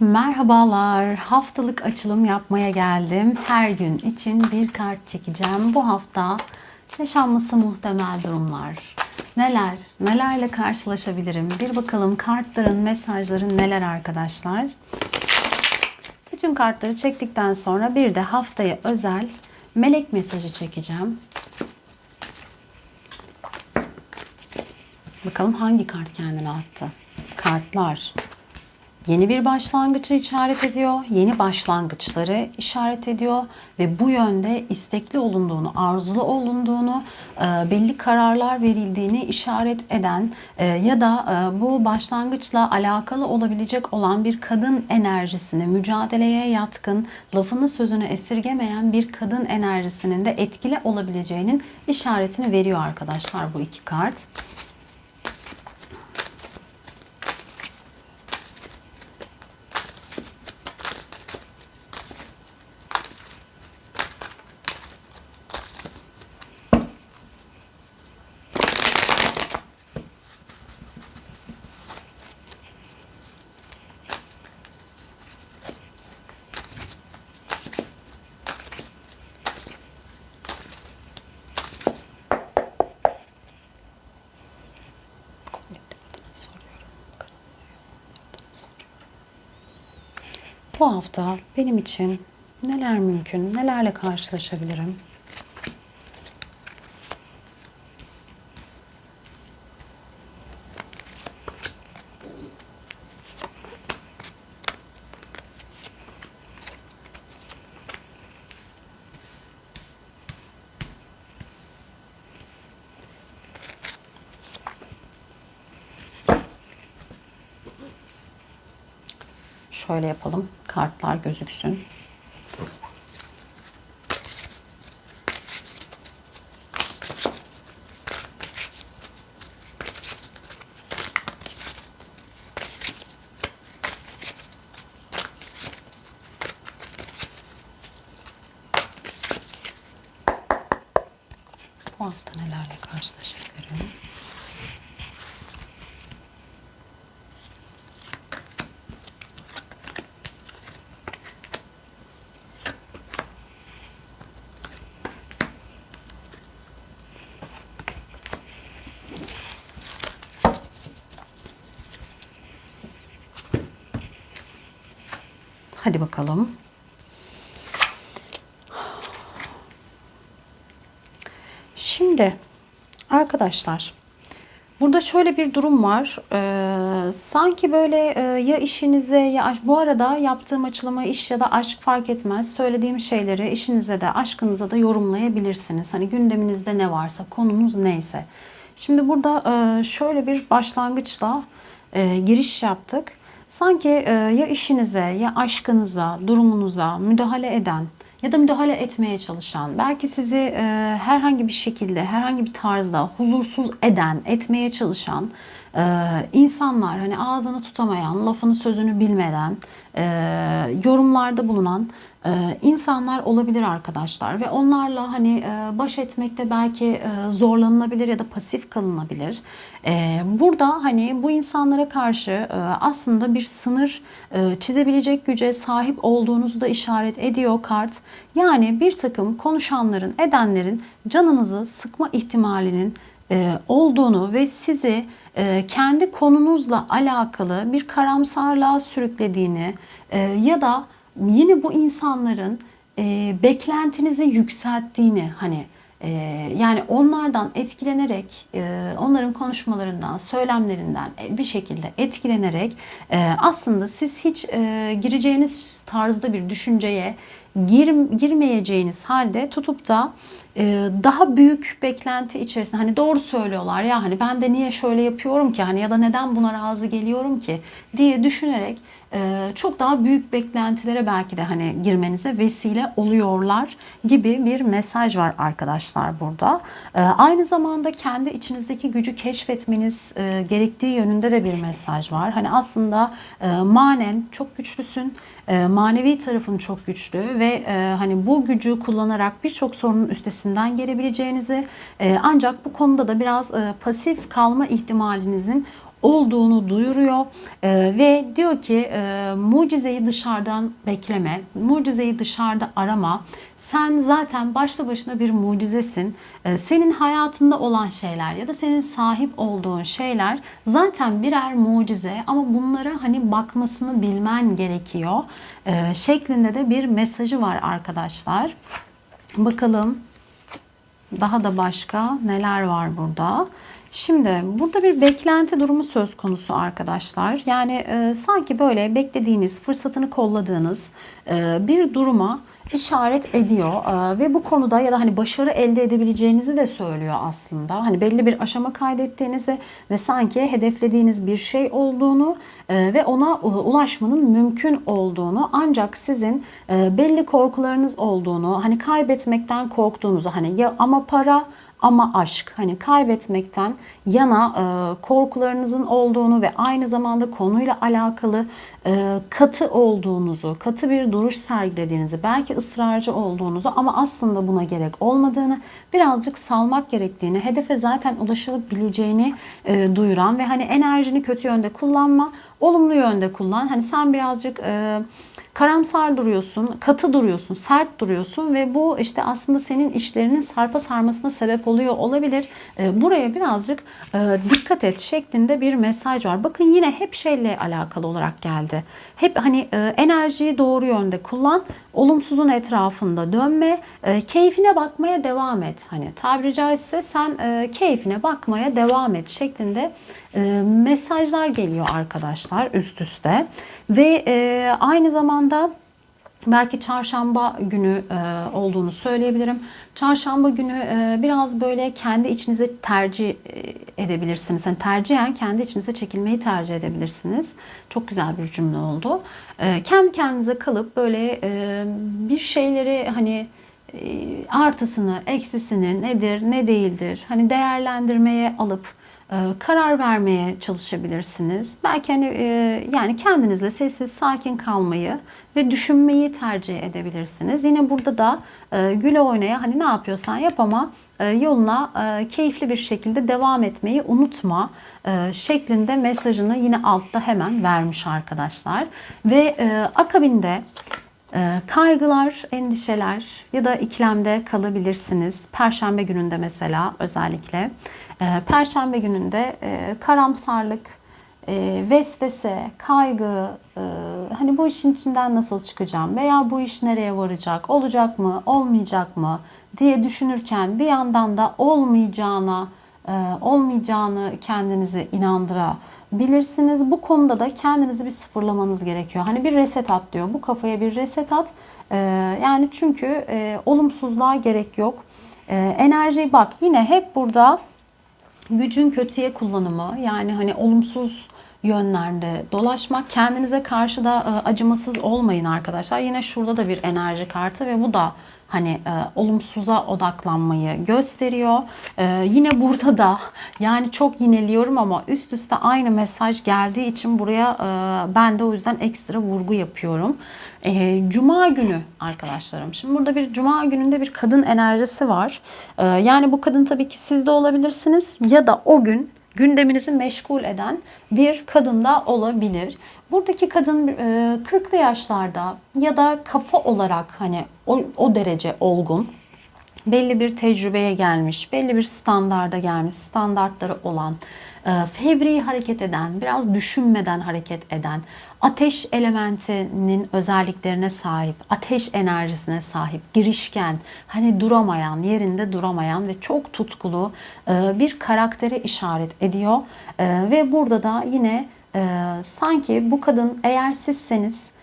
Merhabalar. Haftalık açılım yapmaya geldim. Her gün için bir kart çekeceğim. Bu hafta yaşanması muhtemel durumlar. Neler, nelerle karşılaşabilirim? Bir bakalım kartların, mesajların neler arkadaşlar? Bütün kartları çektikten sonra bir de haftaya özel melek mesajı çekeceğim. Bakalım hangi kart kendine attı? Kartlar. Yeni bir başlangıcı işaret ediyor. Yeni başlangıçları işaret ediyor ve bu yönde istekli olunduğunu, arzulu olunduğunu, e, belli kararlar verildiğini işaret eden e, ya da e, bu başlangıçla alakalı olabilecek olan bir kadın enerjisini, mücadeleye yatkın, lafını sözünü esirgemeyen bir kadın enerjisinin de etkili olabileceğinin işaretini veriyor arkadaşlar bu iki kart. Bu hafta benim için neler mümkün, nelerle karşılaşabilirim? Şöyle yapalım. Kartlar gözüksün. Bu hafta nelerle karşılaşabilirim? Hadi bakalım. Şimdi arkadaşlar burada şöyle bir durum var. Ee, sanki böyle e, ya işinize ya bu arada yaptığım açılımı iş ya da aşk fark etmez. Söylediğim şeyleri işinize de aşkınıza da yorumlayabilirsiniz. Hani gündeminizde ne varsa konunuz neyse. Şimdi burada e, şöyle bir başlangıçla e, giriş yaptık. Sanki e, ya işinize ya aşkınıza, durumunuza müdahale eden ya da müdahale etmeye çalışan, belki sizi e, herhangi bir şekilde, herhangi bir tarzda huzursuz eden, etmeye çalışan e, insanlar, hani ağzını tutamayan, lafını sözünü bilmeden, e, yorumlarda bulunan insanlar olabilir arkadaşlar ve onlarla hani e, baş etmekte belki e, zorlanılabilir ya da pasif kalınabilir. E, burada hani bu insanlara karşı e, aslında bir sınır çizebilecek güce sahip olduğunuzu da işaret ediyor kart. Yani bir takım konuşanların, edenlerin canınızı sıkma ihtimalinin olduğunu ve sizi kendi konunuzla alakalı bir karamsarlığa sürüklediğini ya da yine bu insanların e, beklentinizi yükselttiğini hani e, yani onlardan etkilenerek e, onların konuşmalarından söylemlerinden e, bir şekilde etkilenerek e, aslında siz hiç e, gireceğiniz tarzda bir düşünceye gir, girmeyeceğiniz halde tutup da daha büyük beklenti içerisinde hani doğru söylüyorlar ya hani ben de niye şöyle yapıyorum ki hani ya da neden buna razı geliyorum ki diye düşünerek e, çok daha büyük beklentilere belki de hani girmenize vesile oluyorlar gibi bir mesaj var arkadaşlar burada. E, aynı zamanda kendi içinizdeki gücü keşfetmeniz e, gerektiği yönünde de bir mesaj var. Hani aslında e, manen çok güçlüsün, e, manevi tarafın çok güçlü ve e, hani bu gücü kullanarak birçok sorunun üstesinden gelebileceğinizi e, ancak bu konuda da biraz e, pasif kalma ihtimalinizin olduğunu duyuruyor E, ve diyor ki e, mucizeyi dışarıdan bekleme, mucizeyi dışarıda arama. Sen zaten başlı başına bir mucizesin. E, senin hayatında olan şeyler ya da senin sahip olduğun şeyler zaten birer mucize ama bunlara hani bakmasını bilmen gerekiyor. E, şeklinde de bir mesajı var arkadaşlar. Bakalım daha da başka neler var burada. Şimdi burada bir beklenti durumu söz konusu arkadaşlar. Yani e, sanki böyle beklediğiniz, fırsatını kolladığınız e, bir duruma işaret ediyor e, ve bu konuda ya da hani başarı elde edebileceğinizi de söylüyor aslında. Hani belli bir aşama kaydettiğinizi ve sanki hedeflediğiniz bir şey olduğunu e, ve ona ulaşmanın mümkün olduğunu ancak sizin e, belli korkularınız olduğunu, hani kaybetmekten korktuğunuzu hani ya ama para ama aşk hani kaybetmekten yana e, korkularınızın olduğunu ve aynı zamanda konuyla alakalı e, katı olduğunuzu, katı bir duruş sergilediğinizi, belki ısrarcı olduğunuzu ama aslında buna gerek olmadığını, birazcık salmak gerektiğini, hedefe zaten ulaşılabileceğini e, duyuran ve hani enerjini kötü yönde kullanma, olumlu yönde kullan. Hani sen birazcık e, karamsar duruyorsun, katı duruyorsun, sert duruyorsun ve bu işte aslında senin işlerinin sarpa sarmasına sebep oluyor olabilir. E, buraya birazcık e, dikkat et şeklinde bir mesaj var. Bakın yine hep şeyle alakalı olarak geldi. Hep hani e, enerjiyi doğru yönde kullan, olumsuzun etrafında dönme, e, keyfine bakmaya devam et. Hani tabiri caizse sen e, keyfine bakmaya devam et şeklinde e, mesajlar geliyor arkadaşlar üst üste. Ve e, aynı zamanda belki çarşamba günü e, olduğunu söyleyebilirim. Çarşamba günü e, biraz böyle kendi içinize tercih e, edebilirsiniz. Yani tercihen kendi içinize çekilmeyi tercih edebilirsiniz. Çok güzel bir cümle oldu. Kendi kendinize kalıp böyle bir şeyleri hani artısını, eksisini nedir, ne değildir hani değerlendirmeye alıp karar vermeye çalışabilirsiniz. Belki hani e, yani kendinizle sessiz sakin kalmayı ve düşünmeyi tercih edebilirsiniz. Yine burada da e, güle oynaya hani ne yapıyorsan yap ama yoluna keyifli bir şekilde devam etmeyi unutma şeklinde mesajını yine altta hemen vermiş arkadaşlar. Ve akabinde kaygılar, endişeler ya da ikilemde kalabilirsiniz. Perşembe gününde mesela özellikle. Ee, Perşembe gününde e, karamsarlık, e, vesvese, kaygı, e, hani bu işin içinden nasıl çıkacağım veya bu iş nereye varacak, olacak mı, olmayacak mı diye düşünürken bir yandan da olmayacağına, olmayacağını kendinizi inandırabilirsiniz. Bu konuda da kendinizi bir sıfırlamanız gerekiyor. Hani bir reset at diyor. Bu kafaya bir reset at. Yani çünkü olumsuzluğa gerek yok. Enerji bak yine hep burada gücün kötüye kullanımı yani hani olumsuz yönlerde dolaşmak. Kendinize karşı da e, acımasız olmayın arkadaşlar. Yine şurada da bir enerji kartı ve bu da hani e, olumsuza odaklanmayı gösteriyor. E, yine burada da yani çok yineliyorum ama üst üste aynı mesaj geldiği için buraya e, ben de o yüzden ekstra vurgu yapıyorum. E, Cuma günü arkadaşlarım. Şimdi burada bir Cuma gününde bir kadın enerjisi var. E, yani bu kadın tabii ki siz de olabilirsiniz ya da o gün gündeminizi meşgul eden bir kadın da olabilir. Buradaki kadın 40'lı e, yaşlarda ya da kafa olarak hani o, o derece olgun, belli bir tecrübeye gelmiş, belli bir standarda gelmiş, standartları olan, fevri hareket eden, biraz düşünmeden hareket eden, ateş elementinin özelliklerine sahip, ateş enerjisine sahip, girişken, hani duramayan, yerinde duramayan ve çok tutkulu e, bir karaktere işaret ediyor. Ve burada da yine sanki bu kadın eğer sizseniz e,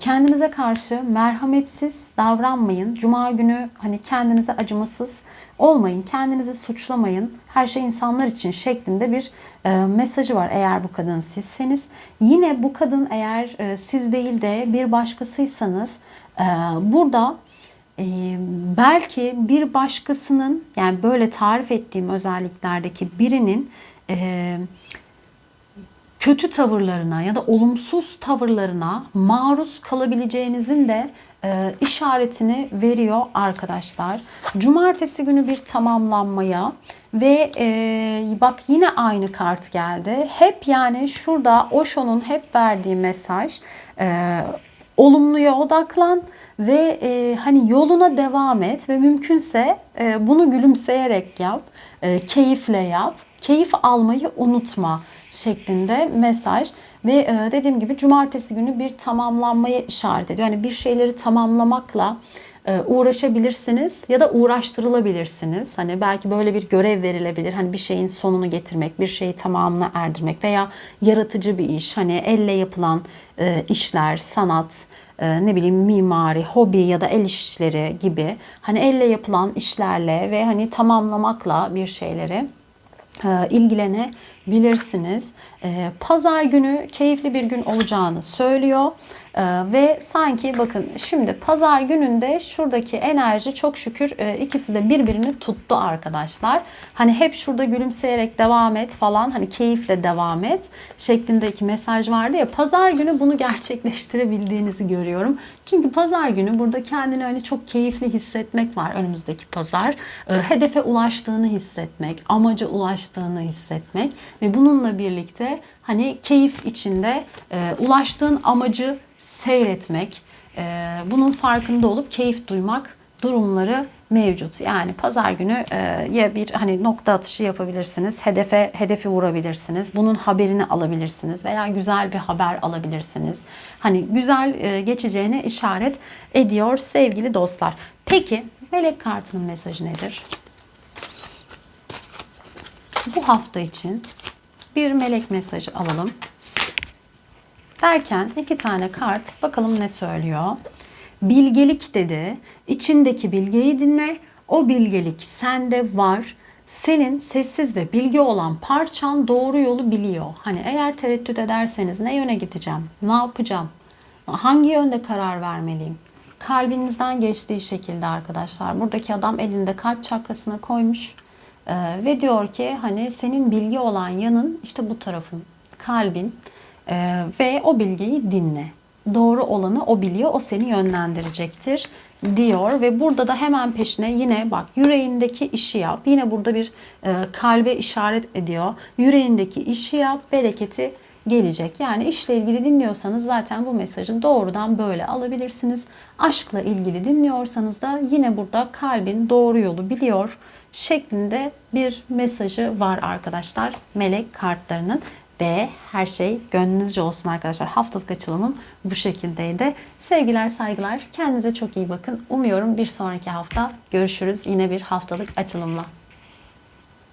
kendinize karşı merhametsiz davranmayın. Cuma günü hani kendinize acımasız olmayın. Kendinizi suçlamayın. Her şey insanlar için şeklinde bir e, mesajı var eğer bu kadın sizseniz. Yine bu kadın eğer e, siz değil de bir başkasıysanız e, burada e, belki bir başkasının yani böyle tarif ettiğim özelliklerdeki birinin e, kötü tavırlarına ya da olumsuz tavırlarına maruz kalabileceğinizin de e, işaretini veriyor arkadaşlar. Cumartesi günü bir tamamlanmaya ve e, bak yine aynı kart geldi. Hep yani şurada Osho'nun hep verdiği mesaj e, olumluya odaklan ve e, hani yoluna devam et ve mümkünse e, bunu gülümseyerek yap, e, keyifle yap, keyif almayı unutma şeklinde mesaj ve e, dediğim gibi cumartesi günü bir tamamlanmaya işaret ediyor. Yani bir şeyleri tamamlamakla e, uğraşabilirsiniz ya da uğraştırılabilirsiniz. Hani belki böyle bir görev verilebilir. Hani bir şeyin sonunu getirmek, bir şeyi tamamına erdirmek veya yaratıcı bir iş. Hani elle yapılan e, işler, sanat, ne bileyim mimari, hobi ya da el işleri gibi hani elle yapılan işlerle ve hani tamamlamakla bir şeyleri e, ilgilenebilirsiniz. E, Pazar günü keyifli bir gün olacağını söylüyor. E, Ve sanki bakın şimdi pazar gününde şuradaki enerji çok şükür e, ikisi de birbirini tuttu arkadaşlar. Hani hep şurada gülümseyerek devam et falan hani keyifle devam et şeklindeki mesaj vardı ya pazar günü bunu gerçekleştirebildiğinizi görüyorum. Çünkü pazar günü burada kendini öyle çok keyifli hissetmek var önümüzdeki pazar. E, Hedefe ulaştığını hissetmek, amaca ulaştığını hissetmek ve bununla birlikte hani keyif içinde e, ulaştığın amacı seyretmek, e, bunun farkında olup keyif duymak durumları mevcut. Yani pazar günü e, ya bir hani nokta atışı yapabilirsiniz, hedefe hedefi vurabilirsiniz, bunun haberini alabilirsiniz veya güzel bir haber alabilirsiniz. Hani güzel e, geçeceğine işaret ediyor sevgili dostlar. Peki melek kartının mesajı nedir? Bu hafta için bir melek mesajı alalım. Derken iki tane kart bakalım ne söylüyor. Bilgelik dedi. İçindeki bilgeyi dinle. O bilgelik sende var. Senin sessiz ve bilgi olan parçan doğru yolu biliyor. Hani eğer tereddüt ederseniz ne yöne gideceğim? Ne yapacağım? Hangi yönde karar vermeliyim? Kalbinizden geçtiği şekilde arkadaşlar. Buradaki adam elinde kalp çakrasına koymuş. Ee, ve diyor ki hani senin bilgi olan yanın işte bu tarafın kalbin Ee, ve o bilgiyi dinle. Doğru olanı o biliyor, o seni yönlendirecektir diyor ve burada da hemen peşine yine bak yüreğindeki işi yap. Yine burada bir e, kalbe işaret ediyor. Yüreğindeki işi yap, bereketi gelecek. Yani işle ilgili dinliyorsanız zaten bu mesajı doğrudan böyle alabilirsiniz. Aşkla ilgili dinliyorsanız da yine burada kalbin doğru yolu biliyor şeklinde bir mesajı var arkadaşlar melek kartlarının ve her şey gönlünüzce olsun arkadaşlar. Haftalık açılımım bu şekildeydi. Sevgiler, saygılar. Kendinize çok iyi bakın. Umuyorum bir sonraki hafta görüşürüz yine bir haftalık açılımla.